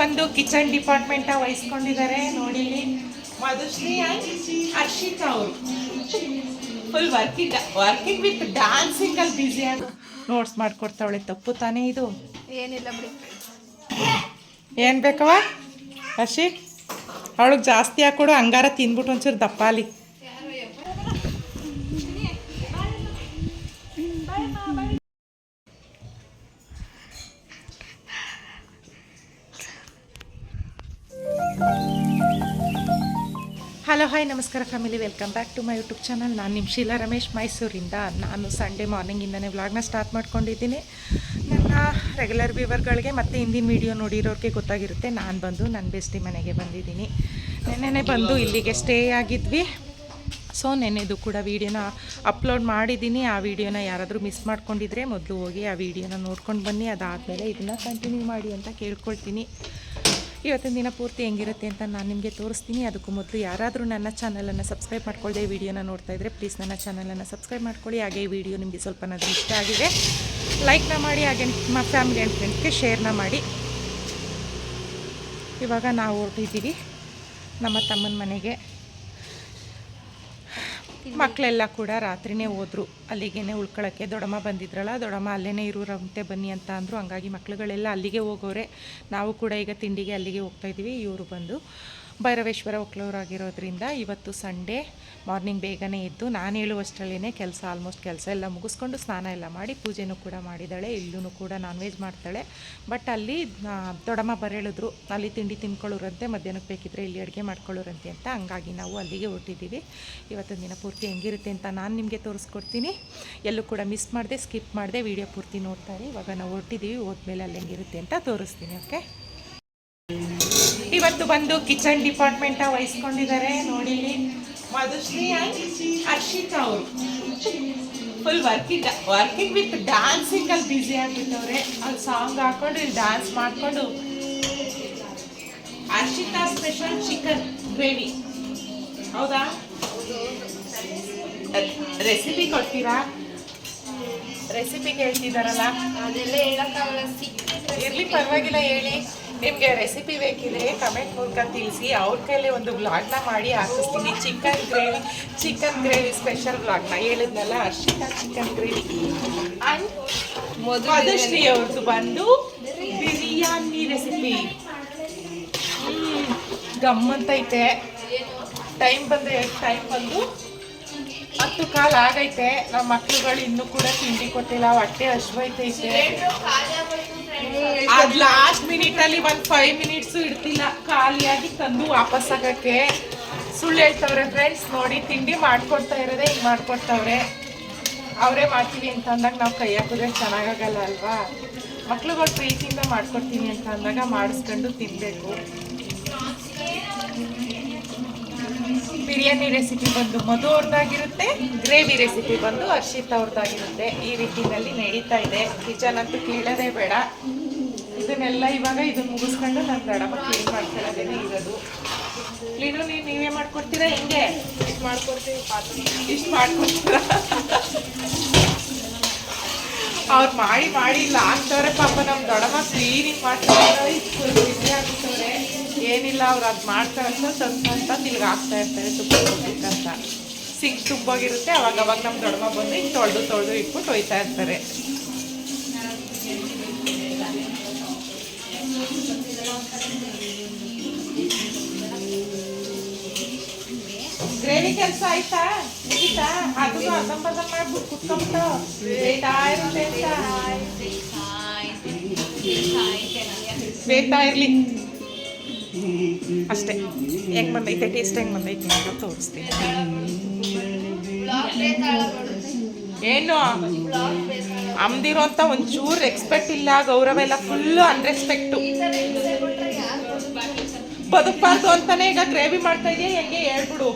ಬಂದು kitchen department ವಹಿಸ್ಕೊಂಡಿದ್ದಾರೆ. ನೋಡಿ ಮಧುಶ್ರೀ ಹರ್ಷಿತಾ ಅವರು. Full working working with dancing ಅಲ್ಲಿ ಬ್ಯುಸಿ ಆಗ ನೋಟ್ಸ್ ಮಾಡ್ಕೊಡ್ತಾವಳೆ ತಪ್ಪು ತಾನೇ ಇದು. ಏನಿಲ್ಲ ಬಿಡಿ. ಏನು ಬೇಕವ ಹರ್ಷಿ ಅವಳಿಗೆ ಜಾಸ್ತಿ ಹಾಕೊಡು ಹಂಗಾರ ತಿಂದ್ಬಿಟ್ಟು ಒಂಚೂರು ದಪ್ಪಾಲಿ. ಹಾಯ್ ನಮಸ್ಕಾರ family welcome back to my YouTube channel ನಾನು ನಿಮ್ಮ ಶೀಲಾ ರಮೇಶ್ ಮೈಸೂರಿಂದ. ನಾನು ಸಂಡೇ ಮಾರ್ನಿಂಗಿಂದನೇ ವ್ಲಾಗ್ನ ಸ್ಟಾರ್ಟ್ ಮಾಡ್ಕೊಂಡಿದ್ದೀನಿ. ನನ್ನ ರೆಗ್ಯುಲರ್ ವ್ಯೂವರ್ಗಳಿಗೆ ಮತ್ತು ಹಿಂದಿನ ವೀಡಿಯೋ ನೋಡಿರೋರಿಗೆ ಗೊತ್ತಾಗಿರುತ್ತೆ. ನಾನು ಬಂದು ನನ್ನ ಬೆಸ್ಟಿ ಮನೆಗೆ ಬಂದಿದ್ದೀನಿ. ನೆನ್ನೆನೆ ಬಂದು ಇಲ್ಲಿಗೆ ಸ್ಟೇ ಆಗಿದ್ವಿ. ಸೊ ನೆನ್ನೆದು ಕೂಡ ವೀಡಿಯೋನ ಅಪ್ಲೋಡ್ ಮಾಡಿದ್ದೀನಿ. ಆ ವೀಡಿಯೋನ ಯಾರಾದರೂ ಮಿಸ್ ಮಾಡ್ಕೊಂಡಿದ್ರೆ ಮೊದಲು ಹೋಗಿ ಆ ವೀಡಿಯೋನ ನೋಡ್ಕೊಂಡು ಬನ್ನಿ. ಅದಾದಮೇಲೆ ಇದನ್ನು ಕಂಟಿನ್ಯೂ ಮಾಡಿ ಅಂತ ಕೇಳ್ಕೊಳ್ತೀನಿ. ಇವತ್ತಿನ ದಿನ ಪೂರ್ತಿ ಹೆಂಗಿರುತ್ತೆ ಅಂತ ನಾನು ನಿಮಗೆ ತೋರಿಸ್ತೀನಿ. ಅದಕ್ಕೂ ಮೊದಲು ಯಾರಾದರೂ ನನ್ನ ಚಾನಲನ್ನು ಸಬ್ಸ್ಕ್ರೈಬ್ ಮಾಡ್ಕೊಳ್ಳದೆ ವಿಡಿಯೋನ ನೋಡ್ತಾ ಇದ್ದರೆ ಪ್ಲೀಸ್ ನನ್ನ ಚಾನಲನ್ನು ಸಬ್ಸ್ಕ್ರೈಬ್ ಮಾಡ್ಕೊಳ್ಳಿ. ಹಾಗೆ ಈ ವಿಡಿಯೋ ನಿಮಗೆ ಸ್ವಲ್ಪನಾದರೂ ಇಷ್ಟ ಆಗಿದೆ ಲೈಕ್ನ ಮಾಡಿ, ಹಾಗೆ ನಿಮ್ಮ ಫ್ಯಾಮಿಲಿ ಆ್ಯಂಡ್ ಫ್ರೆಂಡ್ಸ್ಗೆ ಶೇರ್ನ ಮಾಡಿ. ಇವಾಗ ನಾವು ಹೊರಟಿದ್ದೀವಿ ನಮ್ಮ ತಮ್ಮನ ಮನೆಗೆ. ಮಕ್ಕಳೆಲ್ಲ ಕೂಡ ರಾತ್ರಿನೇ ಹೋದ್ರು. ಅಲ್ಲಿಗೇನೆ ಉಳ್ಕೊಳ್ಳೋಕ್ಕೆ ದೊಡಮ್ಮ ಬಂದಿದ್ರಲ್ಲ ದೊಡಮ್ಮ ಅಲ್ಲೇ ಇರೋರಂತೆ ಬನ್ನಿ ಅಂತ ಅಂದರು. ಹಂಗಾಗಿ ಮಕ್ಳುಗಳೆಲ್ಲ ಅಲ್ಲಿಗೆ ಹೋಗೋರೆ. ನಾವು ಕೂಡ ಈಗ ತಿಂಡಿಗೆ ಅಲ್ಲಿಗೆ ಹೋಗ್ತಾ ಇದ್ದೀವಿ. ಇವರು ಬಂದು ಭೈರವೇಶ್ವರ ಒಕ್ಲೂರಾಗಿರೋದ್ರಿಂದ ಇವತ್ತು ಸಂಡೇ ಮಾರ್ನಿಂಗ್ ಬೇಗನೆ ಎದ್ದು ನಾನು ಹೇಳುವಷ್ಟರಲ್ಲೇ ಕೆಲಸ ಆಲ್ಮೋಸ್ಟ್ ಕೆಲಸ ಎಲ್ಲ ಮುಗಿಸ್ಕೊಂಡು ಸ್ನಾನ ಎಲ್ಲ ಮಾಡಿ ಪೂಜೆನೂ ಕೂಡ ಮಾಡಿದ್ದಾಳೆ ಇಲ್ಲೂ ಕೂಡ ನಾನ್ ವೆಜ್ ಮಾಡ್ತಾಳೆ. ಬಟ್ ಅಲ್ಲಿ ದೊಡಮ್ಮ ಬರೇಳಿದ್ರು ಅಲ್ಲಿ ತಿಂಡಿ ತಿನ್ಕೊಳ್ಳೋರಂತೆ, ಮಧ್ಯಾಹ್ನಕ್ಕೆ ಬೇಕಿದ್ರೆ ಇಲ್ಲಿ ಅಡುಗೆ ಮಾಡ್ಕೊಳ್ಳೋರಂತೆ ಅಂತ. ಹಂಗಾಗಿ ನಾವು ಅಲ್ಲಿಗೆ ಹೊರಟಿದ್ದೀವಿ. ಇವತ್ತಿನ ದಿನ ಪೂರ್ತಿ ಹೆಂಗಿರುತ್ತೆ ಅಂತ ನಾನು ನಿಮಗೆ ತೋರಿಸ್ಕೊಡ್ತೀನಿ. ಎಲ್ಲೂ ಕೂಡ ಮಿಸ್ ಮಾಡಿದೆ ಸ್ಕಿಪ್ ಮಾಡಿದೆ ವಿಡಿಯೋ ಪೂರ್ತಿ ನೋಡ್ತಾರೆ ಇವಾಗ ನಾವು ಹೊರಟಿದ್ದೀವಿ, ಹೋದ್ಮೇಲೆ ಅಲ್ಲಿ ಹೆಂಗಿರುತ್ತೆ ಅಂತ ತೋರಿಸ್ತೀನಿ ಓಕೆ ಇವತ್ತು ಬಂದು ಕಿಚನ್ ಡಿಪಾರ್ಟ್ಮೆಂಟ್ ವಹಿಸ್ಕೊಂಡಿದ್ದಾರೆ. ನೋಡಿ ಮಧುಶ್ರೀ ಆ್ಯಂಡ್ ಹರ್ಷಿತಾ ಅವರು. Full working working with dancing ಅಲ್ಲಿ ಬ್ಯುಸಿ ಆಗಿದ್ದವ್ರೆ. ಅಲ್ಲಿ ಸಾಂಗ್ ಹಾಕೊಂಡು ಇಲ್ಲಿ ಡ್ಯಾನ್ಸ್ ಮಾಡಿಕೊಂಡು. ಹರ್ಷಿತಾ ಸ್ಪೆಷಲ್ ಚಿಕನ್ ಗ್ರೇವಿ ಹೌದಾ? ರೆಸಿಪಿ ಕೊಡ್ತೀರಾ? ರೆಸಿಪಿ ಕೇಳ್ತಿದಾರಲ್ಲ ಅದೆಲ್ಲ ಹೇಳಕ್ಕಾಗಲ್ಲ. ಇರ್ಲಿ ಪರವಾಗಿಲ್ಲ ಹೇಳಿ. ನಿಮಗೆ ರೆಸಿಪಿ ಬೇಕಿದ್ರೆ ಕಮೆಂಟ್ ಮೂಲಕ ತಿಳಿಸಿ. ಅವ್ರ ಕೈಲಿ ಒಂದು ವ್ಲಾಗ್ನ ಮಾಡಿ ಹಾಕಿಸ್ತೀನಿ. Chicken gravy chicken gravy special ವ್ಲಾಗ್ನ ಹೇಳಿದ್ನಲ್ಲ Harshita chicken gravy and Madhushree ಅವ್ರದ್ದು ಬಂದು ಬಿರಿಯಾನಿ ರೆಸಿಪಿ ಗಮ್ಮಂತೈತೆ ಟೈಮ್ ಬಂದ ಟೈಮ್ ಬಂದು? ಹತ್ತು ಕಾಲ ಆಗೈತೆ. ನಮ್ಮ ಮಕ್ಕಳುಗಳು ಇನ್ನೂ ಕೂಡ ತಿಂಡಿ ಕೊಟ್ಟಿಲ್ಲ. ಹೊಟ್ಟೆ ಹಶ್ವೈತೈತೆ ಅದ್ ಲಾಸ್ಟ್ ಮಿನಿಟ್ ಅಲ್ಲಿ ಒಂದ್ ಫೈವ್ ಮಿನಿಟ್ಸ್ ಇಡ್ತಿಲ್ಲ ಖಾಲಿಯಾಗಿ ತಂದು ವಾಪಸ್ ಆಗಕ್ಕೆ ಸುಳ್ಳು ಹೇಳ್ತವ್ರೆ ಫ್ರೆಂಡ್ಸ್ ನೋಡಿ ತಿಂಡಿ ಮಾಡ್ಕೊಡ್ತಾ ಇರೋದೇ, ಹಿಂಗ್ ಮಾಡ್ಕೊಡ್ತವ್ರೆ. ಅವರೇ ಮಾಡ್ತೀವಿ ಅಂತ ಅಂದಾಗ ನಾವು ಕೈ ಹಾಕಿದ್ರೆ ಚೆನ್ನಾಗಾಗಲ್ಲ ಅಲ್ವಾ? ಮಕ್ಳುಗಳು ಪ್ರೀತಿಯಿಂದ ಮಾಡ್ಕೊಡ್ತೀನಿ ಅಂತ ಅಂದಾಗ ಮಾಡಿಸ್ಕೊಂಡು ತಿನ್ಬೇಕು. ಬಿರಿಯಾನಿ ರೆಸಿಪಿ ಬಂದು ಮಧು ಅವ್ರದ್ದಾಗಿರುತ್ತೆ ಗ್ರೇವಿ ರೆಸಿಪಿ ಬಂದು ಹರ್ಷಿತ್ ಅವ್ರದ್ದಾಗಿರುತ್ತೆ. ಈ ರೀತಿಯಲ್ಲಿ ನಡೀತಾ ಇದೆ. ಕಿಚನ್ ಅಂತೂ ಕೇಳೋದೇ ಬೇಡ. ಇದನ್ನೆಲ್ಲ ಇವಾಗ ಇದನ್ನ ಮುಗಿಸ್ಕೊಂಡು ನಾನು ದಡಪ ಕ್ಲೀನ್ ಮಾಡ್ಕೊಳ್ಳೋದೇನೆ ಇರೋದು. ಕ್ಲೀನು ನೀವು ನೀವೇ ಮಾಡ್ಕೊಡ್ತೀರಾ? ಹಿಂಗೆ. ಇಷ್ಟು ಮಾಡ್ಕೊಡ್ತೀವಿ ಇಷ್ಟು ಮಾಡ್ಕೊಡ್ತೀರಾ? ಅವ್ರು ಮಾಡಿ ಮಾಡಿ ಇಲ್ಲ. ಆಗ್ತವ್ರೆ ಪಾಪ ನಮ್ಮ ದೊಡಮ್ಮ ಕ್ಲೀನಿಂಗ್ ಮಾಡ್ತಾರೆ ಏನಿಲ್ಲ ಅವ್ರು ಅದು ಮಾಡ್ತಾರೆ ಅಂತ ಸ್ವಲ್ಪ ಅಂತ ತಿರ್ಗಿ ಆಗ್ತಾ ಇರ್ತಾರೆ ತುಪ್ಪ ಕೊಡ್ಬೇಕಂತ ಸಿಂಕ್ ತುಂಬೋಗಿರುತ್ತೆ ಅವಾಗ ಅವಾಗ ನಮ್ಮ ದೊಡ್ಡಮ್ಮ ಬಂದು ಹಿಂಗೆ ತೊಳೆದು ತೊಳೆದು ಇಟ್ಬಿಟ್ಟು ಒಯ್ತಾ ಇರ್ತಾರೆ. ಗ್ರೇವಿ ಕೆಲಸ ಆಯ್ತಾ? ಮುಗಿತಾ? ಅದು ಅರ್ಧಂಬರ್ಧ ಮಾಡ್ಬಿಟ್ಟು ಕುತ್ಕೊಂಬಿಟ್ಟು. ಬೇಯ್ತಾ ಇರುತ್ತೆ ಅಂತ. ಬೇಯ್ತಾ ಇರ್ಲಿ. ಅಷ್ಟೇ. ಹೆಂಗೆ ಬಂದೈತೆ ಟೇಸ್ಟ್ ಹೆಂಗೆ ಬಂದೈತೆ ಅಂತ ತೋರಿಸ್ತೀನಿ ಏನು? ಅಮ್ದಿರೋ ಅಂತ ಒಂಚೂರು ರೆಸ್ಪೆಕ್ಟ್ ಇಲ್ಲ, ಗೌರವ ಎಲ್ಲ ಫುಲ್ಲು ಅನ್ರೆಸ್ಪೆಕ್ಟು ಬದುಕಬಾರ್ದು ಅಂತಾನೆ ಈಗ ಗ್ರೇವಿ ಮಾಡ್ತಾ ಇದೆಯಾ, ಹೆಂಗೆ ಹೇಳ್ಬಿಡು.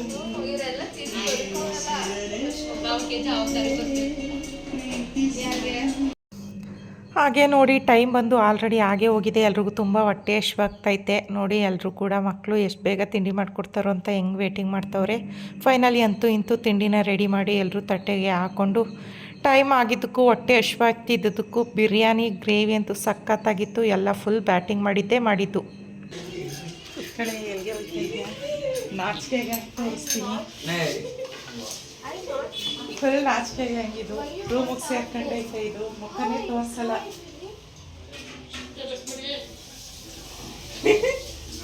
ಹಾಗೆ ನೋಡಿ ಟೈಮ್ ಬಂದು ಆಲ್ರೆಡಿ ಆಗೇ ಹೋಗಿದೆ. ಎಲ್ರಿಗೂ ತುಂಬ ಹೊಟ್ಟೆ ಹಶ್ವಾಗ್ತೈತೆ ನೋಡಿ ಎಲ್ಲರೂ ಕೂಡ ಮಕ್ಕಳು ಎಷ್ಟು ಬೇಗ ತಿಂಡಿ ಮಾಡಿಕೊಡ್ತಾರೋ ಅಂತ ಹೆಂಗೆ ವೇಟಿಂಗ್ ಮಾಡ್ತವ್ರೆ. ಫೈನಲಿ ಅಂತೂ ಇಂತೂ ತಿಂಡಿನ ರೆಡಿ ಮಾಡಿ ಎಲ್ಲರೂ ತಟ್ಟೆಗೆ ಹಾಕ್ಕೊಂಡು ಟೈಮ್ ಆಗಿದ್ದಕ್ಕೂ ಹೊಟ್ಟೆ ಹಶ್ವಾಗ್ತಿದ್ದಕ್ಕೂ ಬಿರಿಯಾನಿ ಗ್ರೇವಿ ಅಂತೂ ಸಖತ್ತಾಗಿತ್ತು. ಎಲ್ಲ ಫುಲ್ ಬ್ಯಾಟಿಂಗ್ ಮಾಡಿದ್ದೇ ಮಾಡಿದ್ದು. ಫುಲ್ ನಾಚಿಕೆಗೆ ಹಂಗಿದು ರೂಮಿಗೆ ಸೇರ್ಕೊಂಡೈತೆ ಇದು ಮುಖನೇ ತೋರ್ಸಲ್ಲ.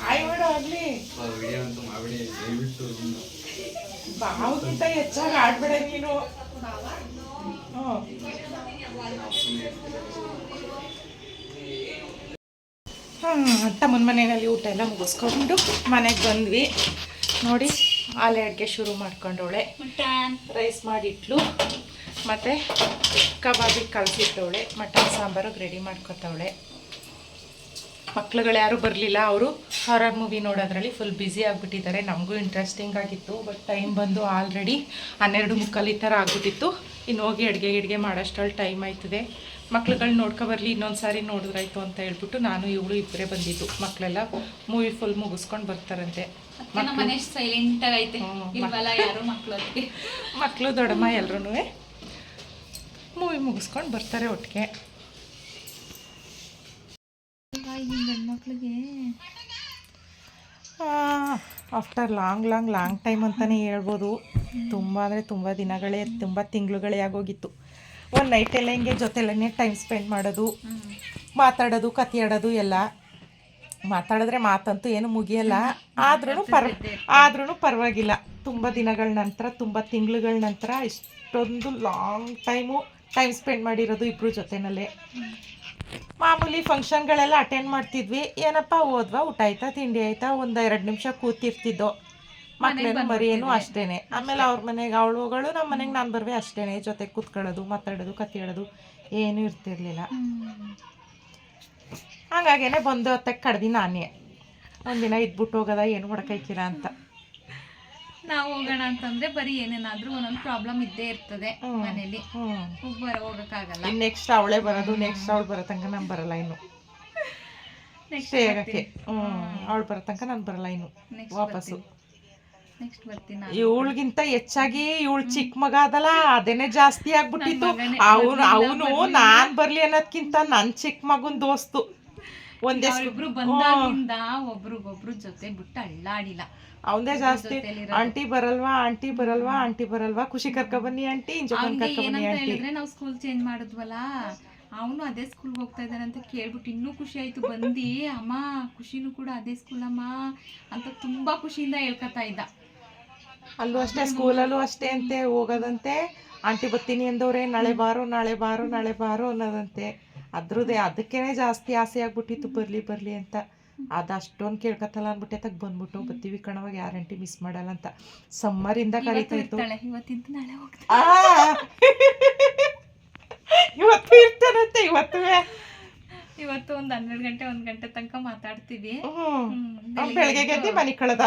ಆಯ್ ಮಾಡು ಬಾವುಗಿಂತ ಹೆಚ್ಚಾಗಿ ಆಡ್ಬೇಡ ನೀನು. ಹಾಂ ತಮ್ಮನ ಮನೆಯಲ್ಲಿ ಊಟ ಎಲ್ಲ ಮುಗಿಸ್ಕೊಂಡು ಮನೆಗೆ ಬಂದ್ವಿ. ನೋಡಿ. ಆಲೆ ಅಡುಗೆ ಶುರು ಮಾಡ್ಕೊಂಡವಳೆ. ರೈಸ್ ಮಾಡಿಟ್ಲು. ಮತ್ತು ಕಬಾಬಿಗೆ ಕಲಸಿಟ್ಟವಳೆ. ಮಟನ್ ಸಾಂಬಾರಿಗೆ ರೆಡಿ ಮಾಡ್ಕೊತವಳೆ. ಮಕ್ಳುಗಳು ಯಾರೂ ಬರಲಿಲ್ಲ. ಅವರು ಹಾರರ್ ಮೂವಿ ನೋಡೋದ್ರಲ್ಲಿ ಫುಲ್ ಬ್ಯುಸಿ ಆಗಿಬಿಟ್ಟಿದ್ದಾರೆ. ನಮಗೂ ಇಂಟ್ರೆಸ್ಟಿಂಗ್ ಆಗಿತ್ತು ಬಟ್ ಟೈಮ್ ಬಂದು ಆಲ್ರೆಡಿ ಹನ್ನೆರಡು ಮುಕ್ಕಾಲು ಈ ಥರ ಆಗ್ಬಿಟ್ಟಿತ್ತು. ಇನ್ನು ಹೋಗಿ ಅಡುಗೆ ಗಿಡಿಗೆ ಮಾಡೋಷ್ಟರಲ್ಲಿ ಟೈಮ್ ಆಯ್ತದೆ. ಮಕ್ಳುಗಳು ನೋಡ್ಕೊಬರ್ಲಿ ಇನ್ನೊಂದು ಸಾರಿ ನೋಡಿದ್ರಾಯ್ತು ಅಂತ ಹೇಳ್ಬಿಟ್ಟು ನಾನು ಇವಳು ಇಬ್ಬರೇ ಬಂದಿದ್ದು. ಮಕ್ಕಳೆಲ್ಲ ಮೂವಿ ಫುಲ್ ಮುಗಿಸ್ಕೊಂಡು ಬರ್ತಾರಂತೆ. ನಮ್ಮ ಮನೆ ಸೈಲೆಂಟ್ ಆಗೈತೆ ಇಲ್ವಲ್ಲ ಯಾರು ಮಕ್ಳು ಅದಕ್ಕೆ ಮಕ್ಕಳು ದೊಡ್ಡಮ್ಮ ಎಲ್ರೂ ಮೂವಿ ಮುಗಿಸ್ಕೊಂಡು ಬರ್ತಾರೆ ಒಟ್ಟಿಗೆ. ಗಂಡ್ಮಕ್ಳಿಗೆ after long long long time ಅಂತಲೇ ಹೇಳ್ಬೋದು. ತುಂಬ ಅಂದರೆ ತುಂಬ ದಿನಗಳೇ ತುಂಬ ತಿಂಗಳುಗಳೇ ಆಗೋಗಿತ್ತು. ಒಂದು ನೈಟೆಲ್ಲ ಹಿಂಗೆ ಜೊತೆಲೇ ಟೈಮ್ ಸ್ಪೆಂಡ್ ಮಾಡೋದು ಮಾತಾಡೋದು ಕತೆ ಆಡೋದು ಎಲ್ಲ. ಮಾತಾಡಿದ್ರೆ ಮಾತಂತೂ ಏನು ಮುಗಿಯಲ್ಲ. ಆದ್ರೂ ಪರ್ ಆದ್ರೂ ಪರವಾಗಿಲ್ಲ. ತುಂಬ ದಿನಗಳ ನಂತರ ತುಂಬ ತಿಂಗಳುಗಳ ನಂತರ ಇಷ್ಟೊಂದು ಲಾಂಗ್ ಟೈಮು ಟೈಮ್ ಸ್ಪೆಂಡ್ ಮಾಡಿರೋದು ಇಬ್ರು ಜೊತೆನಲ್ಲೇ. ಮಾಮೂಲಿ ಫಂಕ್ಷನ್ಗಳೆಲ್ಲ ಅಟೆಂಡ್ ಮಾಡ್ತಿದ್ವಿ. ಏನಪ್ಪ ಓದ್ವಾ ಊಟ ಆಯ್ತಾ ತಿಂಡಿ ಆಯ್ತಾ ಒಂದು ಎರಡು ನಿಮಿಷ ಕೂತಿರ್ತಿದ್ದೋ. ಬರೀ ಏನು ಅಷ್ಟೇನೆ. ಆಮೇಲೆ ಅವ್ರ ಮನೆಗೆ ಅವಳುಗಳು ನಮ್ಮ ಮನೆಗೆ ನಾನು ಬರ್ವೆ ಅಷ್ಟೇನೆ. ಜೊತೆ ಕೂತ್ಕೊಳ್ಳೋದು ಮಾತಾಡೋದು ಕಥೆ ಹೇಳೋದು ಏನೂ ಇರ್ತಿರ್ಲಿಲ್ಲ. ಹಂಗಾಗೇನೆ ಬಂದು ಹೊತ್ತಕ್ಕೆ ಕಡ್ದಿ ನಾನೇ. ಒಂದಿನ ಇದ್ಬಿಟ್ಟು ಹೋಗೋದ ಏನು ಮಾಡಕೈತೀರಾ ಅಂತ. ನಾವು ಹೋಗೋಣ ಅಂತಂದ್ರೆ ಬರೀ ಏನೇನಾದ್ರೂ ಒಂದೊಂದು ಪ್ರಾಬ್ಲಮ್ ಇದ್ದೇ ಇರ್ತದೆ. ಮನೇಲಿ. ಬರ ಹೋಗಕ್ಕಾಗಲ್ಲ. ನೆಕ್ಸ್ಟ್ ಅವಳೇ ಬರೋದು ನೆಕ್ಸ್ಟ್ ಅವಳು ಬರೋ ತನಕ ನಾನು ಬರಲ್ಲ ಇನ್ನು. ನೆಕ್ಸ್ಟ್ ಹೇಗಕ್ಕೆ ಹ್ಞೂ ಅವಳು ಬರೋ ತನಕ ನಾನು ಬರಲ್ಲ ಇನ್ನು ವಾಪಸ್ಸು. ಇವಳಿಗಿಂತ ಹೆಚ್ಚಾಗಿ ಇವಳು ಚಿಕ್ಕ ಮಗ ಅದಲ್ಲ ಅದೇನೆ ಜಾಸ್ತಿ ಆಗ್ಬಿಟ್ಟಿತ್ತು ಅವನು ಅವನು ನಾನ್ ಬರ್ಲಿ ಅನ್ನೋದ್ಕಿಂತ ನನ್ನ ಚಿಕ್ಕ ಮಗನ್ ದೋಸ್ತು. ಒಂದೇ ಬಂದ ಬಂದಾಗಿಂದ ಒಬ್ರಿಗೊಬ್ರು ಜೊತೆ ಬಿಟ್ಟು ಅಳ್ಳಾಡಿಲ್ಲ. ಅವಂದೇ ಜಾಸ್ತಿ ಆಂಟಿ ಬರಲ್ವಾ ಆಂಟಿ ಬರಲ್ವಾ ಆಂಟಿ ಬರಲ್ವಾ ಖುಷಿ ಕರ್ಕ ಬನ್ನಿ ಆಂಟಿ ಇಂಜಪ್ಪನ್ ಕರ್ಕ ಬನ್ನಿ ಏನಂತ ಆಂಟಿ. ಹೇಳಿದ್ರೆ ನಾವು ಸ್ಕೂಲ್ ಚೇಂಜ್ ಮಾಡಿದ್ವಲ್ಲ ಅವನು ಅದೇ ಸ್ಕೂಲ್ಗೆ ಹೋಗ್ತಾ ಇದ್ದಾನೆ ಅಂತ ಕೇಳ್ಬಿಟ್ಟು ಇನ್ನೂ ಖುಷಿ ಆಯ್ತು ಬಂದಿ ಅಮ್ಮ ಖುಷಿನೂ ಕೂಡ ಅದೇ ಸ್ಕೂಲ್ ಅಮ್ಮ ಅಂತ ತುಂಬಾ ಖುಷಿಯಿಂದ ಹೇಳ್ಕೊತಾ ಇದ್ದ. ಅಲ್ಲೂ ಅಷ್ಟೇ ಸ್ಕೂಲಲ್ಲೂ ಅಷ್ಟೇ ಅಂತೆ ಹೋಗೋದಂತೆ. ಆಂಟಿ ಬತ್ತೀನಿ ಅಂದವ್ರೆ ನಾಳೆ ಬಾರೋ ನಾಳೆ ಬಾರೋ ನಾಳೆ ಬಾರೋ ಅನ್ನೋದಂತೆ. ಅದ್ರದ್ದೇ ಅದಕ್ಕೇನೆ ಜಾಸ್ತಿ ಆಸೆ ಆಗ್ಬಿಟ್ಟಿತ್ತು ಬರ್ಲಿ ಬರ್ಲಿ ಅಂತ. ಅದು ಅಷ್ಟೊಂದು ಕೇಳ್ಕತ್ತಲ್ಲ ಅಂದ್ಬಿಟ್ಟೆ ತಗ್ ಬಂದ್ಬಿಟ್ಟು ಬತ್ತೀವಿ ಕಣವಾಗ ಯಾರಂಟಿ ಮಿಸ್ ಮಾಡಲ್ಲ ಅಂತ. ಸಮ್ಮರಿಂದ ಇಂದ ಕರೀತಾ ಇತ್ತು! ಇವತ್ತು ಇರ್ತಾನಂತೆ ಇವತ್ತು. ಇವತ್ತು ಒಂದ್ ಹನ್ನೆರಡು ಗಂಟೆ ಒಂದ್ ಗಂಟೆ ತನಕ ಮಾತಾಡ್ತೀವಿ. ಹ್ಮ್. ಹ್ಮ್, ಬೆಳಗ್ಗೆ ಎದ್ದು ಮನೆ ಕಳದ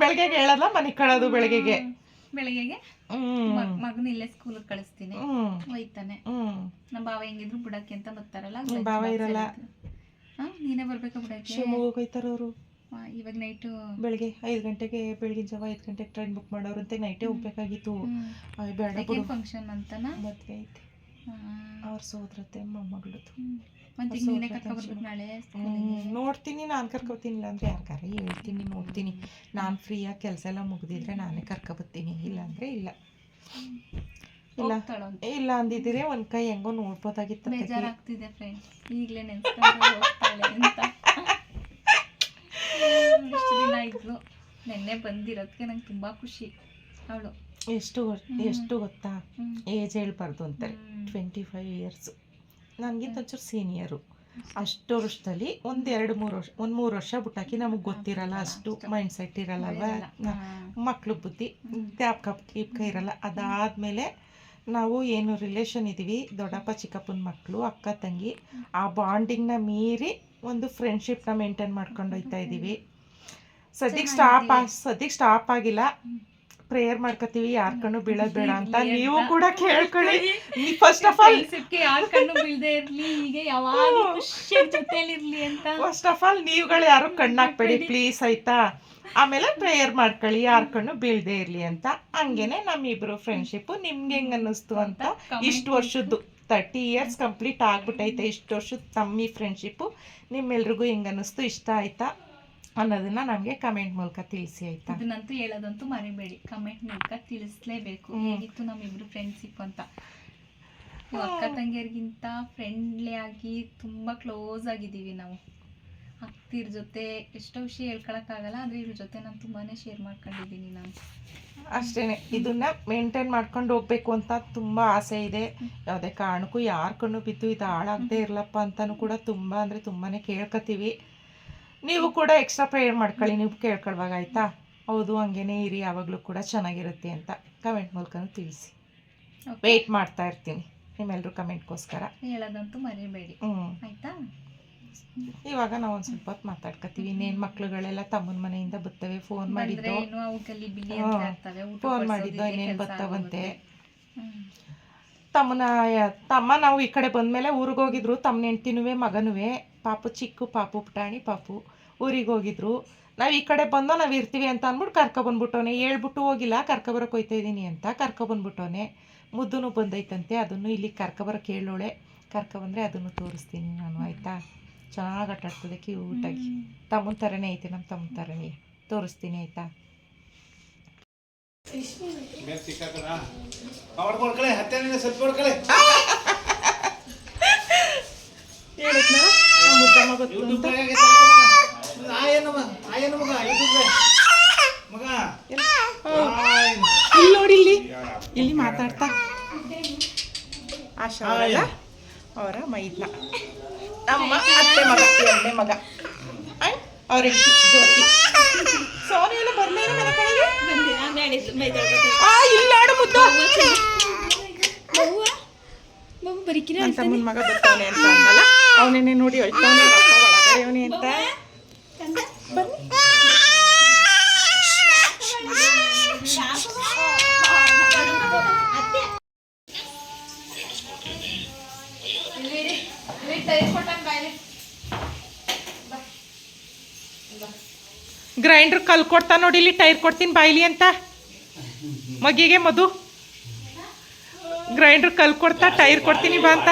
ಬೆಳಗ್ಗೆಗೆ ಹೇಳಲ್ಲ ಮನೆ ಕಳೋದು ಬೆಳಗ್ಗೆಗೆ. ಬೆಳಗ್ಗೆಗೆ ಮಗನ ಇಲ್ಲೇ ಸ್ಕೂಲ್ ಕಳಿಸ್ತೀನಿ. ಹ್ಮ್. ನಮ್ಮ ಬಾವ ಹೆಂಗಿದ್ರು ಬಿಡಕ್ಕೆ ಅಂತ ಬರ್ತಾರಲ್ಲ ಬಾವ ಇರಲ್ಲ. ನೀನೇ ಬರ್ಬೇಕಾ ಬಿಡಕ್ಕೆ? ಶಿವಮೊಗ್ಗ ಹೋಯ್ತಾರ ಅವರು. ಇವಾಗ ನೈಟು ಬೆಳಿಗ್ಗೆ ಐದು ಗಂಟೆಗೆ ಬೆಳಿಗ್ಗೆ ಜಾವ ಐದು ಗಂಟೆಗೆ ಟ್ರೈನ್ ಬುಕ್ ಮಾಡೋರು ಅಂತ ನೈಟೇ ಹೋಗ್ಬೇಕಾಗಿತ್ತು. ಬೇಡ ಫಂಕ್ಷನ್ ಅಂತನ? ಮದ್ವೆ ಐತೆ. ಅವ್ರ ಸೋದ್ರತೆ ಮೊಮ್ಮಗಳದು ಮತ್ತೆ ಈಗ ನೀನೇ ಕರ್ಕೊ ಬರ್ಬೇಕು ನಾಳೆ ನೋಡ್ತೀನಿ ನಾನು ಕರ್ಕೋತೀನಿ ಇಲ್ಲಾಂದ್ರೆ ಯಾರಿಗಾರ ಹೇಳ್ತೀನಿ ನೋಡ್ತೀನಿ. ನಾನು ಫ್ರೀಯಾಗಿ ಕೆಲಸ ಎಲ್ಲ ಮುಗಿದಿದ್ರೆ ನಾನೇ ಕರ್ಕೊಬತ್ತೀನಿ ಇಲ್ಲಾಂದ್ರೆ ಇಲ್ಲ. ಇಲ್ಲ ಇಲ್ಲ ಅಂದಿದ್ದೀರಿ ಒಂದ್ ಕೈ ಹೆಂಗೋ ನೋಡ್ಬೋದಾಗಿತ್ತು. ಬೇಜಾರಾಗ್ತಿದೆ ಫ್ರೆಂಡ್ಸ್ ಈಗಲೇ ನೆನ್ಸ್ಕೊಂಡ್ರೆ ಹೋಗ್ತಾಳೆ ಅಂತ. ಇಷ್ಟು ದಿನ ಇದ್ಲು. ನೆನ್ನೆ ಬಂದಿರೋದಕ್ಕೆ ನಂಗೆ ತುಂಬಾ ಖುಷಿ ಅವಳು. ಎಷ್ಟು ಎಷ್ಟು ಗೊತ್ತಾ? ಏಜ್ ಹೇಳ್ಬಾರ್ದು ಅಂತಾರೆ. ಟ್ವೆಂಟಿ ಫೈವ್ ಇಯರ್ಸು ನನಗಿಂತ ಒಂಚೂರು ಸೀನಿಯರು ಅಷ್ಟು ವರ್ಷದಲ್ಲಿ ಒಂದು ಎರಡು ಮೂರು ವರ್ಷ ಒಂದು ಮೂರು ವರ್ಷ ಬಿಟ್ಟಾಕಿ ನಮಗೆ ಗೊತ್ತಿರಲ್ಲ ಅಷ್ಟು ಮೈಂಡ್ ಸೆಟ್ ಇರಲ್ಲ ಮಕ್ಕಳು ಮಕ್ಳು ಬುದ್ಧಿ ಜ್ಞಾಪಕ ಕೀಪ್ಕ ಇರಲ್ಲ. ಅದಾದಮೇಲೆ ನಾವು ಏನು ರಿಲೇಷನ್ ಇದ್ದೀವಿ ದೊಡ್ಡಪ್ಪ ಚಿಕ್ಕಪ್ಪನ ಮಕ್ಕಳು ಅಕ್ಕ ತಂಗಿ ಆ ಬಾಂಡಿಂಗ್ನ ಮೀರಿ ಒಂದು ಫ್ರೆಂಡ್ಶಿಪ್ನ ಮೇಂಟೈನ್ ಮಾಡ್ಕೊಂಡು ಹೋಗ್ತಾ ಇದ್ದೀವಿ. ಸದ್ಯಕ್ಕೆ ಸ್ಟಾಪ್ ಸದ್ಯಕ್ಕೆ ಸ್ಟಾಪ್ ಆಗಿಲ್ಲ. ಪ್ರೇಯರ್ ಮಾಡ್ಕೋತೀವಿ ಯಾರ ಕಣ್ಣು ಬೀಳೋದ್ ಬೇಡ ಅಂತ ನೀವು ಕೂಡ ಕೇಳ್ಕೊಳ್ಳಿ. ಫಸ್ಟ್ ಆಫ್ ಆಲ್ ಯಾರ ಕಣ್ಣು ಬೀಳದೆ ಇರ್ಲಿ ಹೀಗೆ ಯಾವಾಗ ಜೊತೆಲಿರ್ಲಿ ಅಂತ. ಫಸ್ಟ್ ಆಫ್ ಆಲ್ ನೀವುಗಳು ಯಾರು ಕಣ್ಣಾಕ್ಬೇಡಿ ಪ್ಲೀಸ್ ಆಯ್ತಾ? ಆಮೇಲೆ ಪ್ರೇಯರ್ ಮಾಡ್ಕೊಳ್ಳಿ ಯಾರ ಕಣ್ಣು ಬೀಳದೆ ಇರ್ಲಿ ಅಂತ. ಹಂಗೇನೆ ನಮ್ಮಿಬ್ರು ಫ್ರೆಂಡ್ಶಿಪ್ ನಿಮ್ಗೆ ಹೆಂಗ್ ಅನ್ನಿಸ್ತು ಅಂತ ಇಷ್ಟು ವರ್ಷದ್ದು ತರ್ಟಿ ಇಯರ್ಸ್ ಕಂಪ್ಲೀಟ್ ಆಗ್ಬಿಟ್ಟೈತೆ ಇಷ್ಟು ವರ್ಷದ ತಮ್ಮಿ ಫ್ರೆಂಡ್ಶಿಪ್ಪು ನಿಮ್ಮೆಲ್ರಿಗೂ ಹೆಂಗ್ ಅನ್ನಿಸ್ತು ಇಷ್ಟ ಆಯ್ತಾ? ಅನ್ನೋದನ್ನ ನಮಗೆ ಕಮೆಂಟ್ ಮೂಲಕ ತಿಳಿಸಿ ಆಯ್ತಾ? ಅದನ್ನಂತೂ ಹೇಳೋದಂತೂ ಮರಿಬೇಡಿ. ಕಮೆಂಟ್ ಮೂಲಕ ತಿಳಿಸ್ಲೇಬೇಕು. ಹೇಗಿತ್ತು ನಮ್ಮಿಬ್ರು ಫ್ರೆಂಡ್ಶಿಪ್ ಅಂತ. ಅಕ್ಕ ತಂಗಿಯರಿಗಿಂತ ಫ್ರೆಂಡ್ಲಿ ಆಗಿ ತುಂಬ ಕ್ಲೋಸ್ ಆಗಿದ್ದೀವಿ ನಾವು. ಅಕ್ತಿರ್ ಜೊತೆ ಎಷ್ಟೋ ವಿಷಯ ಹೇಳ್ಕೊಳಕ್ಕಾಗಲ್ಲ ಆದರೆ ಇವ್ರ ಜೊತೆ ನಾನು ತುಂಬಾ ಶೇರ್ ಮಾಡ್ಕೊಂಡಿದ್ದೀನಿ ನಾನು. ಅಷ್ಟೇನೆ. ಇದನ್ನ ಮೇಂಟೈನ್ ಮಾಡ್ಕೊಂಡು ಹೋಗ್ಬೇಕು ಅಂತ ತುಂಬ ಆಸೆ ಇದೆ. ಯಾವುದೇ ಕಾರಣಕ್ಕೂ ಯಾರ ಕಣ್ಣು ಬಿದ್ದು ಇದು ಹಾಳಾಗದೆ ಇರಲಪ್ಪ ಅಂತಾನು ಕೂಡ ತುಂಬ ಅಂದರೆ ತುಂಬಾ ಕೇಳ್ಕೊತೀವಿ ನೀವು ಕೂಡ ಎಕ್ಸ್ಟ್ರಾ ಪ್ರೇಯರ್ ಮಾಡ್ಕೊಳ್ಳಿ ನೀವು ಕೇಳ್ಕೊಳ್ವಾಗ ಆಯಿತಾ? ಹೌದು ಹಂಗೇನೆ ಇರಿ ಯಾವಾಗಲೂ ಕೂಡ ಚೆನ್ನಾಗಿರುತ್ತೆ ಅಂತ ಕಮೆಂಟ್ ಮೂಲಕ ತಿಳಿಸಿ. ವೆಯ್ಟ್ ಮಾಡ್ತಾ ಇರ್ತೀನಿ. ನಿಮ್ಮೆಲ್ಲರೂ ಕಮೆಂಟ್ಗೋಸ್ಕರ ಹೇಳೋದಂತೂ ಮರಿಬೇಡಿ. ಹ್ಞೂ ಆಯ್ತಾ? ಇವಾಗ ನಾವು ಒಂದು ಸ್ವಲ್ಪ ಹೊತ್ತು ಮಾತಾಡ್ಕೊತೀವಿ ಇನ್ನೇನು ಮಕ್ಳುಗಳೆಲ್ಲ ತಮ್ಮನ ಮನೆಯಿಂದ ಬರ್ತವೆ ಫೋನ್ ಮಾಡಿದ್ದು? ಫೋನ್ ಮಾಡಿದ್ದು ಇನ್ನೇನು ಬರ್ತಾವಂತೆ. ತಮ್ಮನ ತಮ್ಮ ನಾವು ಈ ಕಡೆ ಬಂದಮೇಲೆ ಊರಿಗೆ ಹೋಗಿದ್ರು ತಮ್ಮನ ಹೆಂಡ್ತಿನೂ ಮಗನೂ ಪಾಪು ಚಿಕ್ಕು ಪಾಪು ಪುಟಾಣಿ ಪಾಪು ಊರಿಗೆ ಹೋಗಿದ್ರು. ನಾವು ಈ ಕಡೆ ಬಂದೋ ನಾವು ಇರ್ತೀವಿ ಅಂತ ಅಂದ್ಬಿಟ್ಟು ಕರ್ಕೊಬಂದ್ಬಿಟ್ಟವನೆ ಹೇಳ್ಬಿಟ್ಟು ಹೋಗಿಲ್ಲ ಕರ್ಕೊಬರಕ್ಕೆ ಹೋಯ್ತಾ ಇದ್ದೀನಿ ಅಂತ ಕರ್ಕೊಬಂದ್ಬಿಟ್ಟವನೆ ಮುದ್ದೂ ಬಂದೈತಂತೆ ಅದನ್ನು ಇಲ್ಲಿ ಕರ್ಕೊಬರಕ್ಕೆ ಹೇಳೋಳೆ. ಕರ್ಕೊಬಂದ್ರೆ ಅದನ್ನು ತೋರಿಸ್ತೀನಿ ನಾನು ಆಯಿತಾ? ಚೆನ್ನಾಗಿ ಆಟಾಡ್ತದೆ ಕ್ಯೂಟಾಗಿ ತಮ್ಮನ ಥರನೇ ಐತೆ ನಮ್ಮ ತಮ್ಮನ ಥರನೇ ತೋರಿಸ್ತೀನಿ ಆಯಿತಾ ಸಿಕ್ಕಾಕದ ಹೊಡ್ಕೊಳ್ಕಳೆ ಹತ್ತನೇ ಸ್ವಲ್ಪ ಹೊಡ್ಕಳೆ ಹೇಳಿದ್ನ ಮುದ್ದಮ್ಮ ಗೊತ್ತು ಅಂತ ಆಯನ ಮಗ ಆಯನ ಮಗ ಯೂಟ್ಯೂಬ್ ಮಗ ಆಯ್. ಇಲ್ಲಿ ನೋಡಿ ಇಲ್ಲಿ ಇಲ್ಲಿ ಮಾತಾಡ್ತಾ ಆಶಾ ಅವರಲ್ಲ? ಅವರ ಮೈದ್ನ. ನಮ್ಮ ಅತ್ತೆ ಮಗ ಎರಡನೇ ಮಗ. ಆ್ಯಂಡ್ ಅವ್ರ ಹೆಂಡತಿ ಜ್ಯೋತಿ. ಸೋನಿ ಎಲ್ಲ ಬರ್ಲೇನ ಮನೆ ಕಡೆಗೆ? ಆ ಇಲ್ಲ ಆಡು ಮುದ್ದು. ನನ್ನ ತಮ್ಮನ ಮಗ ಬರ್ತಾನೆ ಅಂತ ಅಂದಲ್ಲ. ಅವನೇನೆ ನೋಡಿ ಅಷ್ಟೇ ಅವನೇ ಅಂತ. ಗ್ರೈಂಡ್ರ್ ಕಲ್ ಕೊಡ್ತಾ ನೋಡಿ ಇಲ್ಲಿ ಟೈರ್ ಕೊಡ್ತೀನಿ ಬಾಯ್ಲಿ ಅಂತ. ಮಗಿಗೆ ಮಧು. ಗ್ರೈಂಡ್ರ್ ಕಲ್ ಕೊಡ್ತಾ ಟೈರ್ ಕೊಡ್ತೀನಿ ಬಾ ಅಂತ.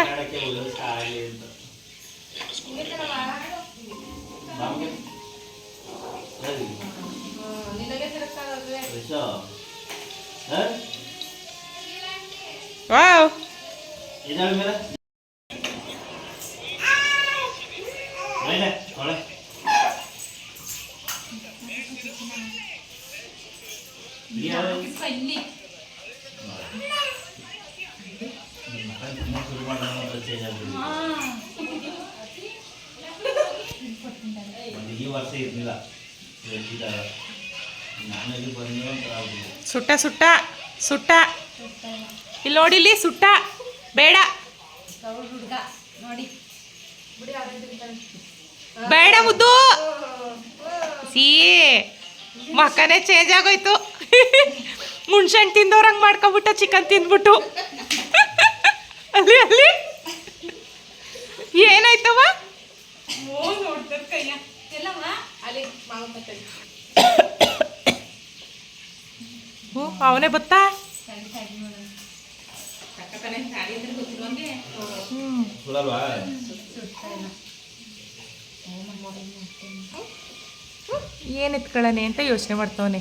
ವಾವ್. ಈ ವರ್ಷ ಇರ್ಲಿಲ್ಲ. ಸುಟ್ಟ ಸುಟ್ಟ ಸುಟ್ಟ. ಇಲ್ಲಿ ನೋಡಿಲಿ ಇಲ್ಲಿ ಸುಟ್ಟ. ಬೇಡ. ಬೇಡ ಮುದ್ದು. ಸಿ ಮಕ್ಕನೇ ಚೇಂಜ್ ಆಗೋಯ್ತು. ಮುಣ್ಸೆಹಣ್ಣು ತಿಂದವ್ರಂಗೆ ಮಾಡ್ಕೊಬಿಟ್ಟ ಚಿಕನ್ ತಿಂದ್ಬಿಟ್ಟು ಅಲ್ಲಿ ಅಲ್ಲಿ ಏನಾಯ್ತವ ಹ್ಞೂ ಅವನೇ ಬತ್ತಾ ಏನು ಎತ್ಕೊಳ್ಳನೆ ಅಂತ ಯೋಚನೆ ಮಾಡ್ತವನೆ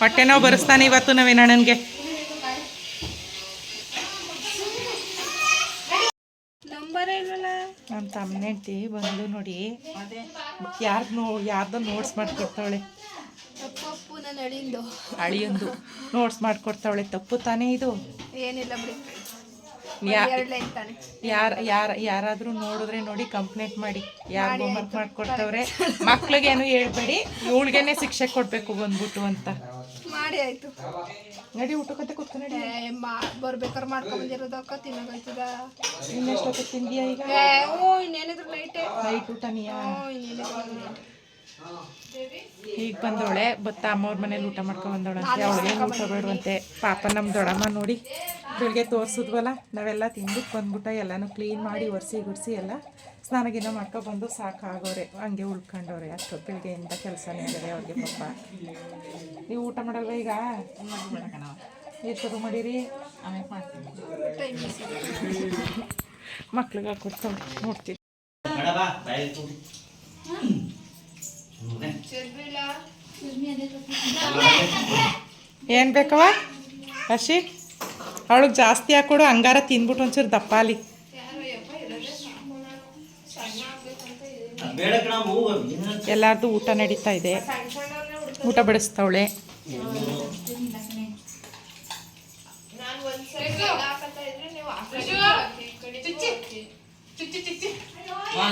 ಹೊಟ್ಟೆ ನೋವು ಬರೆಸ್ತಾನೆ ಇವತ್ತು ನವೀನಣ್ಣನಿಗೆ. ನನಗೆ ನಮ್ಮ ತಮ್ಮನೆಂಟಿ ಬಂದು ನೋಡಿ. ಯಾರ್ದು ನೋ ಯಾರ್ದೋ ನೋಟ್ಸ್ ಮಾಡ್ಕೊಡ್ತಾವಳೆ. ಅಳಿಯೊಂದು. ನೋಟ್ಸ್ ಮಾಡ್ಕೊಡ್ತಾವಳೆ. ತಪ್ಪು ತಾನೇ ಇದು? ಏನಿಲ್ಲ ಬಿಡಿ. ಯಾರ ಯಾರ ಯಾರಾದರೂ ನೋಡಿದ್ರೆ ನೋಡಿ ಕಂಪ್ಲೇಂಟ್ ಮಾಡಿ. ಯಾರು ಹೋಮ್ವರ್ಕ್ ಮಾಡ್ಕೊಡ್ತವ್ರೆ. ಮಕ್ಳಿಗೇನು ಹೇಳ್ಬೇಡಿ ಇವಳಿಗೇನೆ ಶಿಕ್ಷೆ ಕೊಡ್ಬೇಕು ಬಂದ್ಬಿಟ್ಟು ಅಂತ. ಮಾಡಿ ಆಯ್ತು. ನಡಿ ಊಟಕ್ಕಂತ ಕೂತ್ಕೊಂಡು ನಡಿ. ಏ ಮಾ ಬರ್ಬೇಕಾರೆ ಮಾಡ್ಕೊಂಡ್ ಬಂದಿರೋದಕ್ಕ ತಿನ್ನೋಕಾಯ್ತದ ಇನ್ನೆಷ್ಟೊತ್ತು ತಿಂದಿಯಾ ಈಗ? ಓ ಇನ್ನೇನಿದ್ರು ನೈಟೇ ನೈಟ್ ಊಟ ನೀಯಾ ಹ್ಞೂ ಇನ್ನೇನಿದ್ರು ಈಗ ಬಂದವಳೆ ಬತ್ತ ಅಮ್ಮವ್ರ ಮನೇಲಿ ಊಟ ಮಾಡ್ಕೊಂಡು ಬಂದವಳಂತೆ. ಅವಳಿಗೆ ಊಟ ಬೇಡುವಂತೆ ಪಾಪ ನಮ್ಮ ದೊಡ್ಡಮ್ಮ ನೋಡಿ ಬೆಳಿಗ್ಗೆ ತೋರಿಸಿದ್ವಲ್ಲ ನಾವೆಲ್ಲ ತಿಂದು ಬಂದ್ಬಿಟ್ಟ ಎಲ್ಲನೂ ಕ್ಲೀನ್ ಮಾಡಿ ಒರೆಸಿ ಗುಡಿಸಿ ಎಲ್ಲ ಸ್ನಾನಗಿನ ಮಾಡ್ಕೊಬಂದು ಸಾಕಾಗೋರೆ ಹಂಗೆ ಉಳ್ಕೊಂಡವ್ರೆ ಅಷ್ಟು ಬೆಳಿಗ್ಗೆಯಿಂದ ಕೆಲಸನೇ ಇದೆ ಅವ್ರಿಗೆ ಪಾಪ. ನೀವು ಊಟ ಮಾಡಲ್ವ ಈಗ? ಎಷ್ಟು ಶುರು ಮಾಡಿರಿ? ಮಕ್ಳಿಗೆ ಕೊಡ್ತಾವೆ ನೋಡ್ತೀವಿ ಏನು ಬೇಕವ ಹಸಿ? ಅವಳಿಗೆ ಜಾಸ್ತಿ ಹಾಕೊಡು ಹಂಗಾರ ತಿಂದ್ಬಿಟ್ಟು ಒಂಚೂರು ದಪ್ಪ ಅಲ್ಲಿ ಬೇಡ ಕಣ ಹೋಗು ನೀನು ಎಲ್ಲಾರ್ದು ಊಟ ನಡೀತಾ ಇದೆ. ಊಟ ಬಡಿಸ್ತಾವಳೆ.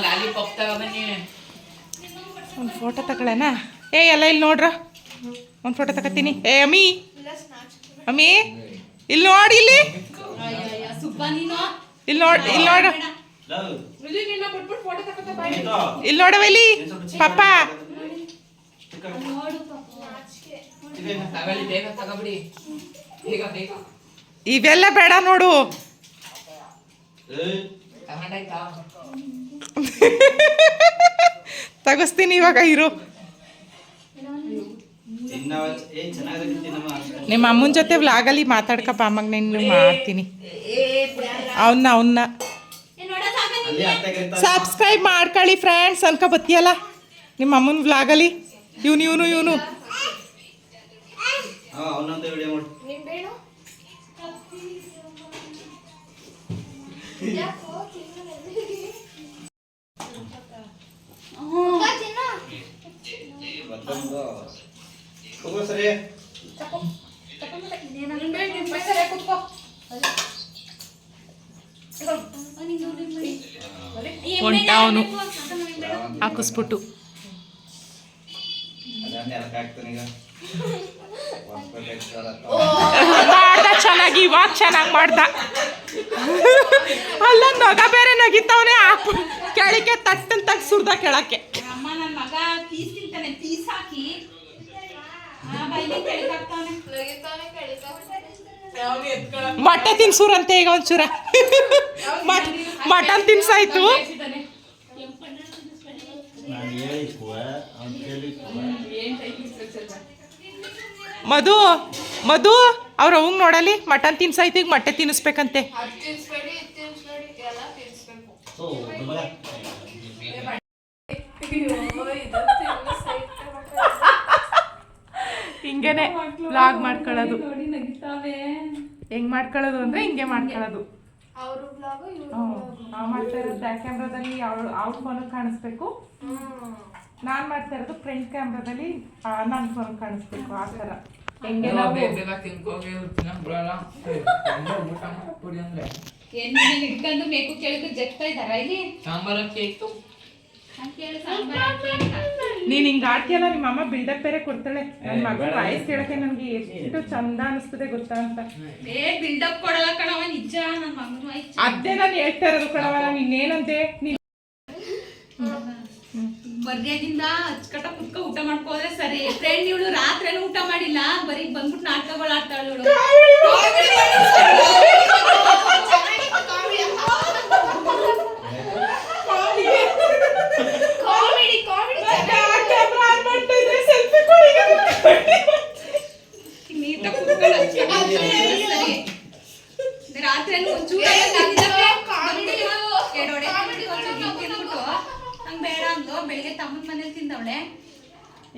ಲಾಲಿಪಾಪ್ ತಗೊಬನ್ನಿ ಒಂದು ಫೋಟೋ ತಗೊಳ್ಳೋಣ ಏ ಎಲ್ಲ ಇಲ್ಲಿ ನೋಡ್ರ. ಒಂದು ಫೋಟೋ ತಗೋತೀನಿ. ಏ ಅಮ್ಮಿ. ಅಮ್ಮಿ ಇಲ್ಲಿ ನೋಡಿ ಇಲ್ಲಿ. ಇಲ್ಲಿ ನೋಡ್ ಇಲ್ಲಿ ನೋಡ. ಇಲ್ಲಿ ನೋಡವ ಇಲ್ಲಿ ಪಾಪ ತಗೊಳ್ಳಿ ಬೇಗ ತಗೊಬಿಡಿ ಬೇಗ ಬೇಗ ಇವೆಲ್ಲ ಬೇಡ ನೋಡು. ತಗಸ್ತೀನಿ ಇವಾಗ ಇರು. ನಿಮ್ಮ ಅಮ್ಮನ ಜೊತೆ ವ್ಲಾಗಲ್ಲಿ ಮಾತಾಡ್ಕಪ್ಪ ಅಮ್ಮಗ್ ನಾನು ಮಾಡ್ತೀನಿ. ಅವನ್ನ ಅವನ್ನ ಸಬ್ಸ್ಕ್ರೈಬ್ ಮಾಡ್ಕೊಳ್ಳಿ ಫ್ರೆಂಡ್ಸ್ ಅನ್ಕ ಬತ್ತಿಯಲ್ಲ ನಿಮ್ಮ ಅಮ್ಮನ ವ್ಲಾಗಲ್ಲಿ ಇವನು ಇವನು ಇವನು. ಹಾ ಅವನಂತ ವಿಡಿಯೋ ಮಾಡು ಬರ್ತಂದು ಹೋಗೋ ಸರಿ ಹೊಂಟ ಅವನು ಹಾಕಿಸ್ಬಿಟ್ಟು ಮಾಡ್ದ ಚೆನ್ನಾಗಿ ಇವಾಗ ಚೆನ್ನಾಗಿ ಮಾಡ್ದ. ಅಲ್ಲ ನಗ ಬೇರೆ ನಗಿತಾವನೆ ಆಪ್ ಕೆಳಕ್ಕೆ ತಗ್ ಸುರ್ದ ಕೆಳಕ್ಕೆ. ಅಮ್ಮ ನನ್ನ ಮಗ ಪೀಸ್ ತಿಂತಾನೆ ಪೀಸ್ ಹಾಕಿ ಆ ಬೈಲಿ ಕೆಳಗಾಗ್ತಾನೆ ಮೊಟ್ಟೆ ತಿನ್ಸೂರಂತೆ ಈಗ ಒಂಚೂರ. ಮಟ್ ಮಟನ್ ತಿನ್ಸಾಯ್ತು. ಮಧು ಮಧು ಅವ್ರ ಅವಂಗ್ ನೋಡಲಿ ಮಟನ್ ತಿನ್ಸೈತಿ ಈಗ ಮೊಟ್ಟೆ ತಿನ್ನಿಸ್ಬೇಕಂತೆ ಹಿಂಗೇನೆ ಲಾಗ್ ಮಾಡ್ಕೊಳ್ಳೋದು. ಹೆಂಗ್ ಮಾಡ್ಕೊಳ್ಳೋದು ಅಂದ್ರೆ ಹಿಂಗೆ ಮಾಡ್ಕೊಳ್ಳೋದು. ಬ್ಲಾಗು ಮಾಡ್ತಾ ಇರೋದು ಬ್ಯಾಕ್ ಕ್ಯಾಮ್ರಾದಲ್ಲಿ ಅವಳು ಅವ್ರ ಫೋನ್ ಕಾಣಿಸ್ಬೇಕು. ನಾನ್ ಮಾಡ್ತಾ ಇರೋದು ಫ್ರಂಟ್ ಕ್ಯಾಮ್ರಾದಲ್ಲಿ ನನ್ನ ಫೋನ್ ಕಾಣಿಸ್ಬೇಕು ಆ ಥರ. ಹೆಂಗೆ ನಾವು ಬೇಗ ಬೇಗ ತಿನ್ಕೋಗಿ ತಿನ್ನಕ್ ಬಿಡಲ್ಲ ಊಟ ಮಾಡ್ಬಿಡಿ ಅಂದ್ರೆ. ಎಣ್ಣೆ ಹಿಡ್ಕೊಂಡು ಮೇಕು ಕೆಳಗೆ ಜಗ್ತಾ ಇದಾರ ಇಲ್ಲಿ? ಸಾಂಬಾರ್ ಅಕ್ಕಿ ಆಯ್ತು ನಾನ್ ಹಿಂಗ್ ಆಡ್ತೀಯಲ್ಲ ನಿಮ್ಮ ಅಮ್ಮ ಬಿಲ್ಡಪ್ ಬೇರೆ ಕೊಡ್ತಾಳೆ. ನನ್ನ ಮಗಳ ವಾಯ್ಸ್ ಕೇಳಕ್ಕೆ ನನ್ಗೆ ಎಷ್ಟು ಚಂದ ಅನಿಸ್ತದೆ ಗೊತ್ತಾ ಅಂತ. ಏ ಬಿಲ್ಡಪ್ ಕೊಡಲ್ಲ ಕಣವ ನಿಜ ನನ್ನ ಮಗನು ಆಯ್ತು ಅದೇ ನಾನು ಹೇಳ್ತಾ ಇರೋದು ಕಣವ ನಾನು ಇನ್ನೇನಂತೆ? ನೀನ್ ಮರ್ಯಾದಿಂದ ಅಚ್ಚಕಟ್ಟ ಕುತ್ಕ ಊಟ ಮಾಡ್ಕೋದ್ರೆ ಸರಿ. ಫ್ರೆಂಡ್ ಇವಳು ರಾತ್ರಿ ಊಟ ಮಾಡಿಲ್ಲ. ಬರೀ ಬಂದ್ಬಿಟ್ಟು ನಾಟಕಗಳು ಆಡ್ತಾಳು ಇವಳು ಕಾಮಿಡಿ ಕಾಮಿಡಿ ಕ್ಯಾಮ್ರಾ ಆನ್ ಮಾಡ್ತಾ ಇದ್ರೆ ಸೆಲ್ಫಿ ಕೊಡಿ ನೀಟಾಗಿ ಕುತ್ಕೊಂಡು ಅಚ್ಚಕಟ್ಟ ಸರಿ ರಾತ್ರಿ ಒಂಚೂರು ಹಂಗ್ ಬೇಡ ಅಂದ್ಲು ಬೆಳಿಗ್ಗೆ ತಮ್ಮನ ಮನೇಲಿ ತಿಂದವಳೆ?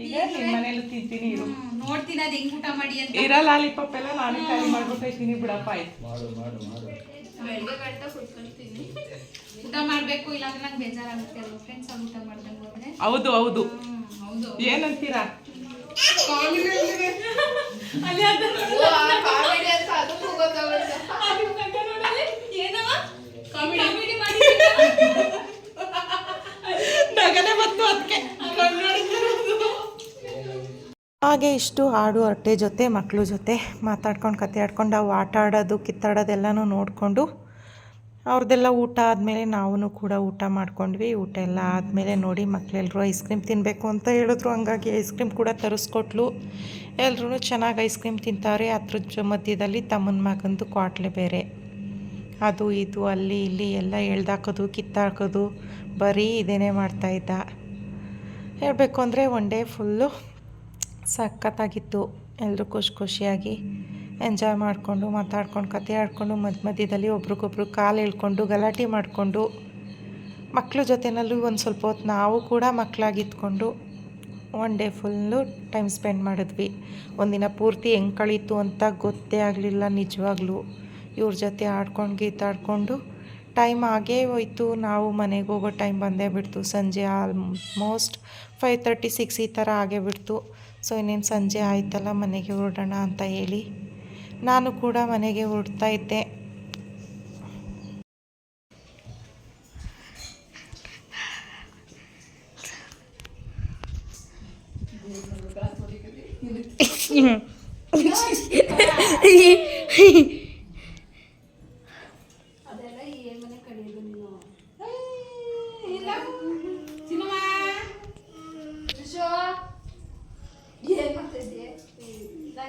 ಈಗ ನಿಮ್ಮ ಮನೇಲಿ ತಿಂತೀನಿ ಇರು. ನೋಡ್ತೀನಿ ಅದ್ ಹೆಂಗ್ ಊಟ ಮಾಡಿ ಅಂತ. ಇರ ಲಾಲಿಪಾಪ್ ಎಲ್ಲ ನಾನೇ ಖಾಲಿ ಮಾಡ್ಬಿಟ್ಟೈತೀನಿ ಬಿಡಪ್ಪ ಆಯ್ತು. ಮಾಡು ಮಾಡು ಮಾಡು. ಬೆಳಗ್ಗೆ ಗಂಟ ಕುತ್ಕೊಳ್ತೀನಿ. ಊಟ ಮಾಡಬೇಕು ಇಲ್ಲಾಂದ್ರೆ ನಂಗೆ ಬೇಜಾರಾಗುತ್ತೆ ಅಲ್ವಾ? ಫ್ರೆಂಡ್ಸ್ ಅವ್ರು ಊಟ ಮಾಡ್ದಂಗೆ ಹೋದ್ರೆ. ಹೌದು ಹೌದು. ಹೌದು. ಏನಂತೀರಾ? ಅಲ್ಲಿ ಅದ ಕಾಮಿಡಿ ಅಂತ ಅದಕ್ಕೂ ಗೊತ್ತಾಗುತ್ತೆ ಏನವ ಕಾಮಿಡಿ ಮಾಡಿ ನಗನೆ ಬಂತು ಅದಕ್ಕೆ ಹಾಗೆ ಇಷ್ಟು ಹಾಡು ಹೊಟ್ಟೆ ಜೊತೆ ಮಕ್ಕಳು ಜೊತೆ ಮಾತಾಡ್ಕೊಂಡು, ಕತೆ ಆಡ್ಕೊಂಡು ಅವು ಆಟ ಆಡೋದು ಕಿತ್ತಾಡೋದೆಲ್ಲನೂ ನೋಡಿಕೊಂಡು, ಅವ್ರದ್ದೆಲ್ಲ ಊಟ ಆದಮೇಲೆ ನಾವು ಕೂಡ ಊಟ ಮಾಡ್ಕೊಂಡ್ವಿ. ಊಟ ಎಲ್ಲ ಆದಮೇಲೆ ನೋಡಿ ಮಕ್ಕಳೆಲ್ಲರೂ ಐಸ್ ಕ್ರೀಮ್ ತಿನ್ನಬೇಕು ಅಂತ ಹೇಳಿದ್ರು. ಹಂಗಾಗಿ ಐಸ್ ಕ್ರೀಮ್ ಕೂಡ ತರಿಸ್ಕೊಟ್ಲು. ಎಲ್ಲರೂ ಚೆನ್ನಾಗಿ ಐಸ್ ಕ್ರೀಮ್ ತಿಂತಾರೆ. ಅದ್ರ ಮಧ್ಯದಲ್ಲಿ ತಮ್ಮನ ಮಗಂದು ಕ್ವಾಟ್ಲೆ ಬೇರೆ. ಅದು ಇದು ಅಲ್ಲಿ ಇಲ್ಲಿ ಎಲ್ಲ ಎಳ್ದಾಕೋದು ಕಿತ್ತಾಕೋದು ಬರೀ ಇದೇನೇ ಮಾಡ್ತಾಯಿದ್ದ ಹೇಳಬೇಕು ಅಂದರೆ ಒನ್ ಡೇ ಫುಲ್ಲು ಸಖತ್ತಾಗಿತ್ತು. ಎಲ್ಲರೂ ಖುಷಿ ಖುಷಿಯಾಗಿ ಎಂಜಾಯ್ ಮಾಡಿಕೊಂಡು, ಮಾತಾಡ್ಕೊಂಡು, ಕತೆ ಆಡ್ಕೊಂಡು ಮಧ್ಯ ಮಧ್ಯದಲ್ಲಿ ಒಬ್ರಿಗೊಬ್ರು ಕಾಲು ಎಳ್ಕೊಂಡು ಗಲಾಟೆ ಮಾಡಿಕೊಂಡು ಮಕ್ಕಳ ಜೊತೆನಲ್ಲೂ ಒಂದು ಸ್ವಲ್ಪ ಹೊತ್ತು ನಾವು ಕೂಡ ಮಕ್ಕಳಾಗಿತ್ಕೊಂಡು one day full time spend ಮಾಡಿದ್ವಿ. ಒಂದಿನ ಪೂರ್ತಿ ಹೆಂಗೆ ಕಳೀತು ಅಂತ ಗೊತ್ತೇ ಆಗಲಿಲ್ಲ ನಿಜವಾಗ್ಲೂ. ಇವ್ರ ಜೊತೆ ಆಡ್ಕೊಂಡು ಗೀತಾಡ್ಕೊಂಡು ಟೈಮ್ ಆಗೇ ಹೋಯ್ತು. ನಾವು ಮನೆಗೆ ಹೋಗೋ ಟೈಮ್ ಬಂದೇ ಬಿಡ್ತು. ಸಂಜೆ ಆಲ್ಮೋಸ್ಟ್ ಫೈವ್ ತರ್ಟಿ, ಸಿಕ್ಸ್ ಈ ಥರ ಆಗೇ ಬಿಡ್ತು. ಸೊ ಇನ್ನೇನು ಸಂಜೆ ಆಯ್ತಲ್ಲ ಮನೆಗೆ ಹೊರಡೋಣ ಅಂತ ಹೇಳಿ ನಾನು ಕೂಡ ಮನೆಗೆ ಹೊರಡ್ತಾ ಇದ್ದೆ.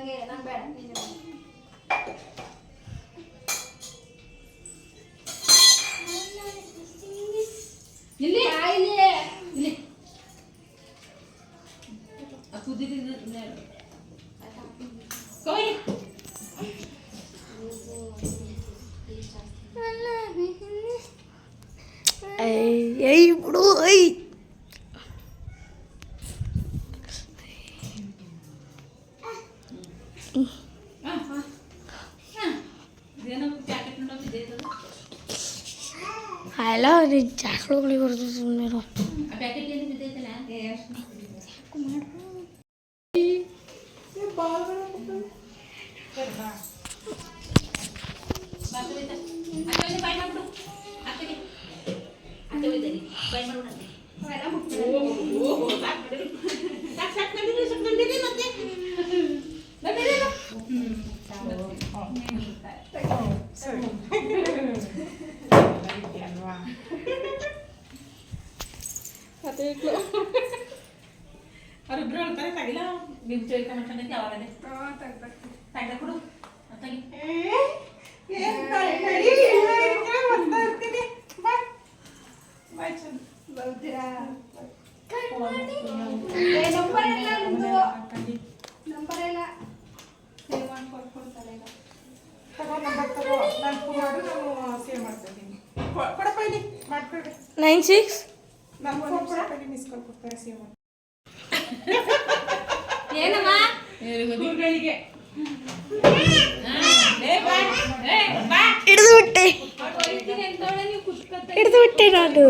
ನಂಗೆ ನಂಗೆ ಬೇಡ ನೀನು ನೀನು ಜಾಸ್ತಿ ಬರ್ತದೆ ಸುಮ್ಮನೆ ಅವರಿಬ್ರು ಹೇಳ್ತಾರೆ ತಗಿಲ ಬರ್ತೀರಾ ಏ, ನಂಬರ್ ಇಲ್ಲ ನಿಮ್ದು ನಂಬರ್ ಇಲ್ಲ ಸೇವ್ ಮಾಡ್ಕೊಂಡು ಕೊಡ್ತಾರೆ ಈಗ. ತಗೋ ನಂಬರ್ ತಗೋ ನಾನು ಮಾಡು ನಾನು ಸೇವ್ ಮಾಡ್ತಿದ್ದೀನಿ ಕೊಡಪ್ಪ ಇಲ್ಲಿ ಮಾಡ್ಕೊಳ್ರಿ ನೈನ್ ಸಿಕ್ಸ್ ನನ್ನ ಫೋನ್ ಕೊಡಪ್ಪ ಇಲ್ಲಿ ಮಿಸ್ ಕಾಲ್ ಕೊಡ್ತಾರೆ ಸೇವ್ ಸಿಕ್ಸ್ ಏನಮ್ಮ ಹಿಡಿದು ಬಿಟ್ಟೆ ಹಿಡಿದು ಬಿಟ್ಟೆ ನಾನು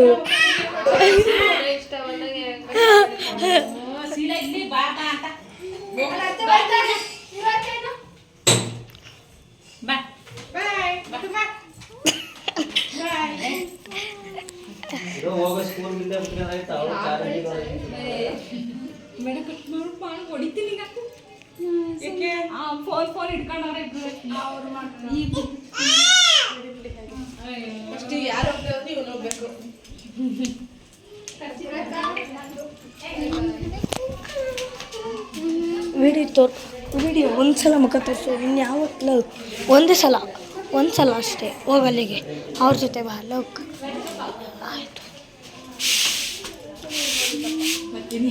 ಬಾಯ್ ಬಾಯ್ ಫೋನ್ ಫೋನ್ ಇಟ್ಕೊಂಡವ್ರೆ ಇಬ್ರು. ಅವ್ರು ಮಾಡ್ತಾರೆ. ಈಗ ಫಸ್ಟ್ ಯಾರು ಹೋಗ್ತಾರೆ ನೀವು ಹೋಗ್ಬೇಕು. ವಿಡಿಯೋ ತೋರ್ ವಿಡಿಯೋ ಒಂದು ಸಲ ಮುಖ ತೋರಿಸು ಲವ್ ಒಂದೇ ಸಲ ಒಂದು ಸಲ ಅಷ್ಟೇ ಹೋಗಲ್ಲಿಗೆ ಅವ್ರ ಜೊತೆ ಬಾ ಲೋಕ್ ಆಯಿತು ನಾನು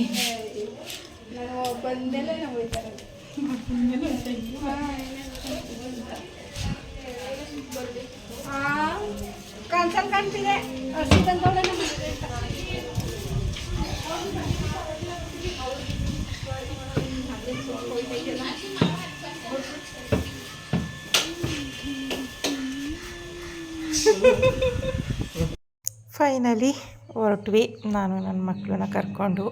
ನಾವು ಹೋಯ್ತಾರೆ ಕನ್ಸಲ್ ಕಾಣ್ತಿದೆ ಫೈನಲಿ ಹೊರಟ್ವಿ. ನಾನು ನನ್ನ ಮಕ್ಕಳನ್ನ ಕರ್ಕೊಂಡು.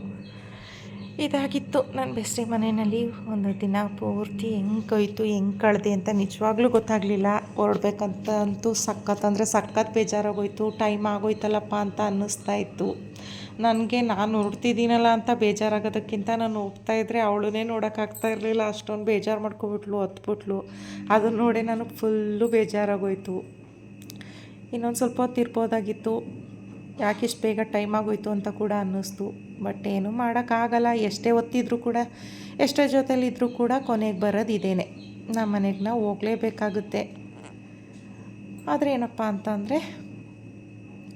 ಇದಾಗಿತ್ತು ನನ್ನ ಬೆಸ್ಟಿ ಮನೆಯಲ್ಲಿ. ಒಂದು ದಿನ ಪೂರ್ತಿ ಹೆಂಗೆ ಹೋಯ್ತು, ಹೆಂಗೆ ಕಳೆದೆ ಅಂತ ನಿಜವಾಗ್ಲೂ ಗೊತ್ತಾಗಲಿಲ್ಲ. ಹೊರಡ್ಬೇಕಂತ ಅಂತೂ ಸಖತ್ ಅಂದರೆ ಸಖತ್ ಬೇಜಾರಾಗೋಯ್ತು. ಟೈಮ್ ಆಗೋಯ್ತಲ್ಲಪ್ಪ ಅಂತ ಅನ್ನಿಸ್ತಾ ಇತ್ತು. ನನಗೆ ನಾನು ಹೊರಡ್ತಿದ್ದೀನಲ್ಲ ಅಂತ ಬೇಜಾರಾಗೋದಕ್ಕಿಂತ ನಾನು ಹೋಗ್ತಾ ಇದ್ದರೆ ಅವಳನ್ನೇ ನೋಡೋಕ್ಕಾಗ್ತಾ ಇರಲಿಲ್ಲ. ಅಷ್ಟೊಂದು ಬೇಜಾರು ಮಾಡ್ಕೊಬಿಟ್ಲು, ಹತ್ಬಿಟ್ಲು. ಅದನ್ನ ನೋಡಿ ನನಗೆ ಫುಲ್ಲು ಬೇಜಾರಾಗೋಯ್ತು. ಇನ್ನೊಂದು ಸ್ವಲ್ಪ ಹೊತ್ತು ಇರ್ಬೋದಾಗಿತ್ತು. ಯಾಕೆ ಇಷ್ಟು ಬೇಗ ಟೈಮ್ ಆಗೋಯ್ತು ಅಂತ ಕೂಡ ಅನ್ನಿಸ್ತು. ಬಟ್ ಏನೂ ಮಾಡೋಕ್ಕಾಗಲ್ಲ. ಎಷ್ಟೇ ಹೊತ್ತಿದ್ರೂ ಕೂಡ, ಎಷ್ಟೇ ಜೊತೆಲಿದ್ದರೂ ಕೂಡ ಕೊನೆಗೆ ಬರೋದು ಇದೇನೆ. ನಮ್ಮ ಮನೆಗೆ ನಾವು ಹೋಗಲೇಬೇಕಾಗುತ್ತೆ. ಆದರೆ ಏನಪ್ಪ ಅಂತಂದರೆ,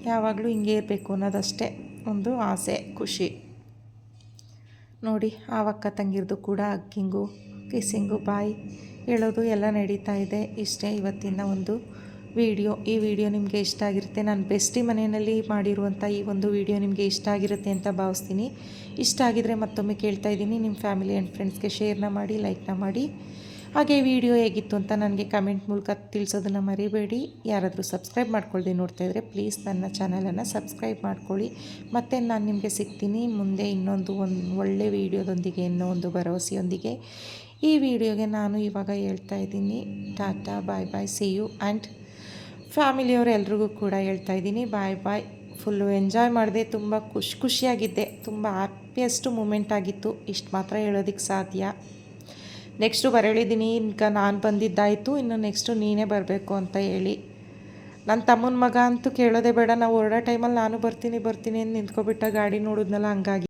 ಯಾವಾಗಲೂ ಹಿಂಗೆ ಇರಬೇಕು ಅನ್ನೋದಷ್ಟೇ ಒಂದು ಆಸೆ, ಖುಷಿ. ನೋಡಿ ಆವಕ್ಕ ತಂಗಿರ್ದು ಕೂಡ ಅಕ್ಕಿಂಗು ಕಿಸ್ಸಿಂಗು ಬಾಯಿ ಹೇಳೋದು ಎಲ್ಲ ನಡೀತಾ ಇದೆ. ಇಷ್ಟೇ ಇವತ್ತಿನ ಒಂದು ವಿಡಿಯೋ, ಈ ವಿಡಿಯೋ ನಿಮಗೆ ಇಷ್ಟ ಆಗಿರುತ್ತೆ, ನಾನು ಬೆಸ್ಟಿ ಮನೆಯಲ್ಲಿ ಮಾಡಿರುವಂಥ ಈ ಒಂದು ವಿಡಿಯೋ ನಿಮಗೆ ಇಷ್ಟ ಆಗಿರುತ್ತೆ ಅಂತ ಭಾವಿಸ್ತೀನಿ. ಇಷ್ಟ ಆಗಿದರೆ ಮತ್ತೊಮ್ಮೆ ಕೇಳ್ತಾ ಇದ್ದೀನಿ. ನಿಮ್ಮ ಫ್ಯಾಮಿಲಿ ಆ್ಯಂಡ್ ಫ್ರೆಂಡ್ಸ್ಗೆ ಶೇರ್ನ ಮಾಡಿ, ಲೈಕ್ನ ಮಾಡಿ. ಹಾಗೆ ವಿಡಿಯೋ ಹೇಗಿತ್ತು ಅಂತ ನನಗೆ ಕಮೆಂಟ್ ಮೂಲಕ ತಿಳಿಸೋದನ್ನು ಮರಿಬೇಡಿ. ಯಾರಾದರೂ ಸಬ್ಸ್ಕ್ರೈಬ್ ಮಾಡ್ಕೊಳ್ದೆ ನೋಡ್ತಾ ಇದ್ದರೆ ಪ್ಲೀಸ್ ನನ್ನ ಚಾನಲನ್ನು ಸಬ್ಸ್ಕ್ರೈಬ್ ಮಾಡ್ಕೊಳ್ಳಿ. ಮತ್ತು ನಾನು ನಿಮಗೆ ಸಿಗ್ತೀನಿ ಮುಂದೆ ಇನ್ನೊಂದು ಒಂದು ಒಳ್ಳೆ ವಿಡಿಯೋದೊಂದಿಗೆ, ಇನ್ನೂ ಒಂದು ಭರವಸೆಯೊಂದಿಗೆ. ಈ ವಿಡಿಯೋಗೆ ನಾನು ಇವಾಗ ಹೇಳ್ತಾ ಇದ್ದೀನಿ. Tata, bye bye see you and ಫ್ಯಾಮಿಲಿಯವರು ಎಲ್ರಿಗೂ ಕೂಡ ಹೇಳ್ತಾ ಇದ್ದೀನಿ. ಬಾಯ್ ಬಾಯ್. ಫುಲ್ಲು ಎಂಜಾಯ್ ಮಾಡಿದೆ. ತುಂಬ ಖುಷಿ, ಖುಷಿಯಾಗಿದ್ದೆ. ತುಂಬ ಹ್ಯಾಪಿಯೆಸ್ಟ್ ಮೂಮೆಂಟ್ ಆಗಿತ್ತು. ಇಷ್ಟು ಮಾತ್ರ ಹೇಳೋದಕ್ಕೆ ಸಾಧ್ಯ. ನೆಕ್ಸ್ಟು ಬರೇಳಿದ್ದೀನಿ. ಇನ್ಕ ನಾನು ಬಂದಿದ್ದಾಯಿತು. ಇನ್ನು ನೆಕ್ಸ್ಟು ನೀನೇ ಬರಬೇಕು ಅಂತ ಹೇಳಿ. ನನ್ನ ತಮ್ಮನ ಮಗ ಅಂತೂ ಕೇಳೋದೇ ಬೇಡ. ನಾವು ಹೊರಡೋ ಟೈಮಲ್ಲಿ ನಾನು ಬರ್ತೀನಿ ಬರ್ತೀನಿ ಅಂತ ನಿಂತ್ಕೊಬಿಟ್ಟ ಗಾಡಿ ನೋಡಿದ್ನಲ್ಲ ಹಂಗಾಗಿ.